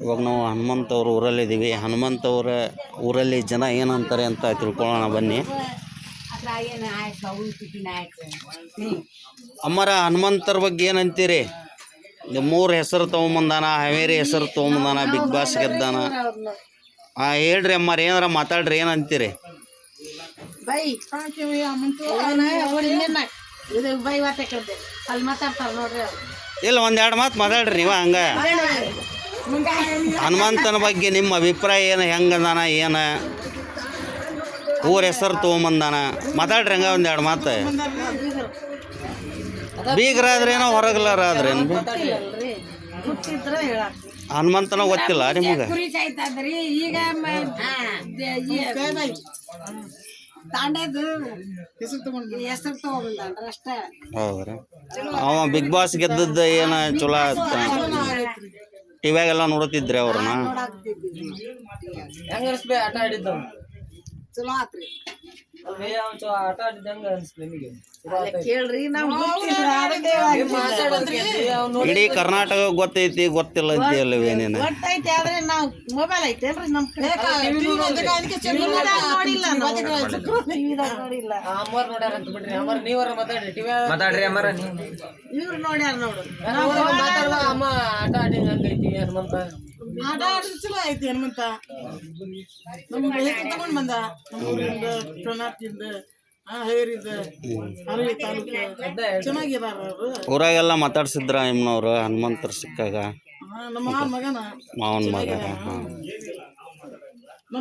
ಇವಾಗ ನಾವು ಹನುಮಂತ ಅವ್ರ ಊರಲ್ಲಿದ್ದೀವಿ ಹನುಮಂತ ಅವರ ಊರಲ್ಲಿ ಜನ ಏನಂತಾರೆ ಅಂತ ತಿಳ್ಕೊಳ್ಳೋಣ ಬನ್ನಿ. ಅಮ್ಮರ ಹನುಮಂತರ ಬಗ್ಗೆ ಏನಂತೀರಿ? ಮೂರು ಹೆಸರು ತೊಗೊಂಬಂದಾನ ಹಾವೇರಿ ಹೆಸರು ತೊಗೊಂಬಂದಾನ ಬಿಗ್ ಬಾಸ್ ಗೆದ್ದಾನ? ಹಾಂ ಹೇಳ್ರಿ ಅಮ್ಮಾರ ಏನಾರ ಮಾತಾಡ್ರಿ ಏನಂತೀರಿ? ಬೈ ಅವನ ಎರಡು ಇಲ್ಲ ಮಾತು ಮಾತಾಡ್ರಿ ನೀವು ಹಂಗೆ. ಹನುಮಂತನ ಬಗ್ಗೆ ನಿಮ್ಮ ಅಭಿಪ್ರಾಯ ಏನು? ಹೆಂಗದಾನ ಏನು? ಊರ ಹೆಸರು ತೊಗೊಂಬಂದಾನ? ಮಾತಾಡ್ರಿ ಹಂಗ ಎರಡು ಮಾತು. ಬೀಗರಾದ್ರೇನೋ ಹುಟ್ಟಿದ್ರ ಹೇಳಾಕ್ರಿ ಹನುಮಂತನ ಗೊತ್ತಿಲ್ಲ ನಿಮಗೆ? ಅವ ಬಿಗ್ ಬಾಸ್ ಗೆದ್ದದ್ದು ಏನು ಚಲೋ ಆಯ್ತು? ಟಿವ್ಯಾಗೆಲ್ಲ ನೋಡುತ್ತಿದ್ರೆ ಅವ್ರನ್ನ. ನೋಡಾಕ್ತಿದ್ವಿ ಹೆಂಗ ಅನ್ಸ್ಬೇ ಆಟ ಆಡಿದ್ದು ಚಲೋ ಆತ್ರಿ. ಅಲ್ವೇ ಅವ್ನ್ ಚೊ ಆಟ ಆಡಿದ್ದ ಹೆಂಗ ಅನ್ಸ್ಬೇ ನಿಮಗೆ? ಕೇಳ್ರಿ ನಾವು ಗೊತ್ತಿಲ್ಲ ಅದಕ್ಕೆ ಅವ್ನು ಇಡೀ ಕರ್ನಾಟಕ ಗೊತ್ತೈತಿ ಗೊತ್ತಿಲ್ಲ ಗೊತ್ತೈತಿ ಆದ್ರೆ ನಾವು ಮೊಬೈಲ್ ಐತೇನ್ರಿ ನಮ್ ಕಡೆ. ಟಿವಿದಾಗ ನೋಡಿಲ್ಲ ನಾವು. ಟಿವಿದಾಗ ನೋಡಿಲ್ಲ. ಅಮ್ಮರ್ ನೋಡ್ಯಾರ ಅಂತ ಬಿಡ್ರಿ ಅಮ್ಮರ್ ನೀವರ ಮಾತಾಡ್ರಿ. ಟಿವಿ ಮಾತಾಡ್ರಿ ಅಮ್ಮರ ನೀವು ಇವ್ರು ನೋಡ್ಯಾರ ನೋಡು. ಅಮ್ಮ ಹನುಮಂತ. ಆಟ ಆಡಿದ್ರೆ ಚಲೋ ಐತಿ ಹನುಮಂತ. ನಮ್ಗೆ ಹೆಸರು ತಗೊಂಡ್ ಬಂದ. ನಮ್ಮೂರಿಂದ ಚೊನಾಟಿಂದ ಹೇರಿದ ಹರಳಿ ತಾಲೂಕು ಚೆನ್ನಾಗಿದಾರ ಅವರು. ಊರಾಗೆಲ್ಲ ಮಾತಾಡ್ಸಿದ್ರ ನಿಮ್ಮನವ್ರು ಹನುಮಂತರ ಸಿಕ್ಕಾಗ? ನಮ್ಮ ಮಾವನ್ ಮಗನ. ಮಾವನ ಮಗ ಹಾಂ.